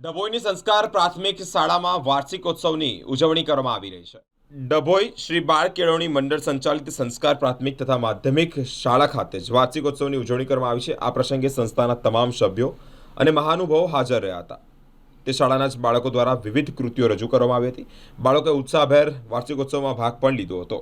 ડભોઈની સંસ્કાર પ્રાથમિક શાળામાં વાર્ષિકોત્સવની ઉજવણી કરવામાં આવી રહી છે. ડભોઈ શ્રી બાળ કેળવણી મંડળ સંચાલિત સંસ્કાર પ્રાથમિક તથા માધ્યમિક શાળા ખાતે જ વાર્ષિકોત્સવની ઉજવણી કરવામાં આવી છે. આ પ્રસંગે સંસ્થાના તમામ સભ્યો અને મહાનુભાવો હાજર રહ્યા હતા. તે શાળાના જ બાળકો દ્વારા વિવિધ કૃતિઓ રજૂ કરવામાં આવી હતી. બાળકોએ ઉત્સાહભેર વાર્ષિકોત્સવમાં ભાગ પણ લીધો હતો.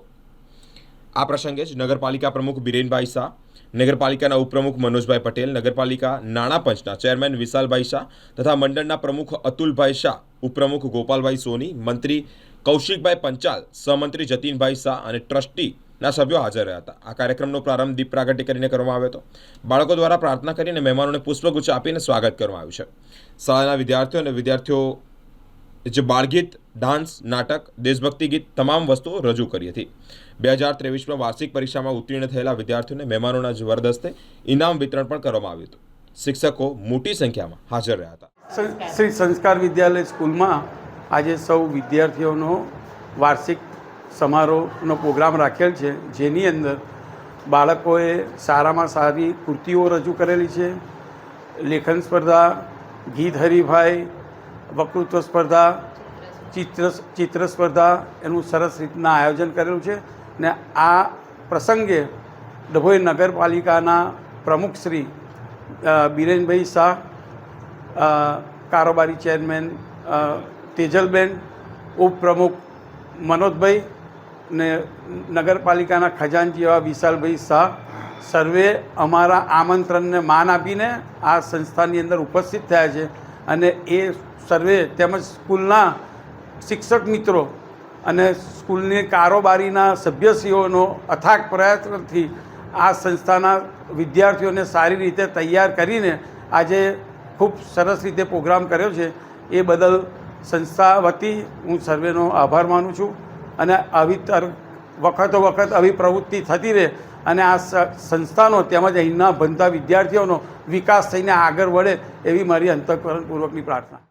આ પ્રસંગે જ નગરપાલિકા પ્રમુખ બિરેનભાઈ શાહ, નગરપાલિકાના ઉપપ્રમુખ મનોજભાઈ પટેલ, નગરપાલિકા નાણાં પંચના ચેરમેન વિશાલભાઈ શાહ તથા મંડળના પ્રમુખ અતુલભાઈ શાહ, ઉપપ્રમુખ ગોપાલભાઈ સોની, મંત્રી કૌશિકભાઈ પંચાલ, સહમંત્રી જતીનભાઈ શાહ અને ટ્રસ્ટીના સભ્યો હાજર રહ્યા હતા. આ કાર્યક્રમનો પ્રારંભ દીપ પ્રાગટ્ય કરીને કરવામાં આવ્યો હતો. બાળકો દ્વારા પ્રાર્થના કરીને મહેમાનોને પુષ્પગુચ્છ આપીને સ્વાગત કરવામાં આવ્યું છે. શાળાના વિદ્યાર્થીઓ અને વિદ્યાર્થીઓ જે બાળગીત ડાન્સ, નાટક, દેશભક્તિ ગીત તમામ વસ્તુઓ રજૂ કરી હતી. બે હજાર ત્રેવીસમાં વાર્ષિક પરીક્ષામાં ઉત્તીર્ણ થયેલા વિદ્યાર્થીઓને મહેમાનોના જબરદસ્તે ઇનામ વિતરણ પણ કરવામાં આવ્યું હતું. શિક્ષકો મોટી સંખ્યામાં હાજર રહ્યા હતા. શ્રી સંસ્કાર વિદ્યાલય સ્કૂલમાં આજે સૌ વિદ્યાર્થીઓનો વાર્ષિક સમારોહનો પ્રોગ્રામ રાખેલ છે, જેની અંદર બાળકોએ સારામાં સારી કૃતિઓ રજૂ કરેલી છે. લેખન સ્પર્ધા, ગીત હરીફાઈ વક્તૃત્વ સ્પર્ધા, ચિત્ર ચિત્ર સ્પર્ધા એનું સરસ રીતના આયોજન કરેલું છે. ને આ પ્રસંગે ડભોઈ નગરપાલિકાના પ્રમુખ શ્રી બિરેનભાઈ શાહ કારોબારી ચેરમેન તેજલબેન, ઉપપ્રમુખ મનોજભાઈ ને નગરપાલિકાના ખજાનજી એવા વિશાલભાઈ શાહ સર્વે અમારા આમંત્રણને માન આપીને આ સંસ્થાની અંદર ઉપસ્થિત થયા છે. અને એ સર્વે તેમજ સ્કૂલના શિક્ષક મિત્રો અને સ્કૂલની કારોબારીના સભ્યશ્રીઓનો અથાગ પ્રયત્નથી આ સંસ્થાના વિદ્યાર્થીઓને સારી રીતે તૈયાર કરીને આજે ખૂબ સરસ રીતે પ્રોગ્રામ કર્યો છે. એ બદલ સંસ્થા વતી હું સર્વેનો આભાર માનું છું અને આવી તર વખતો વખત આવી પ્રવૃત્તિ થતી રહે અને આ સંસ્થાનો તેમજ અહીંના ભણતા વિદ્યાર્થીઓનો વિકાસ થઈને આગળ વધે એવી મારી અંતઃકરણપૂર્વકની પ્રાર્થના.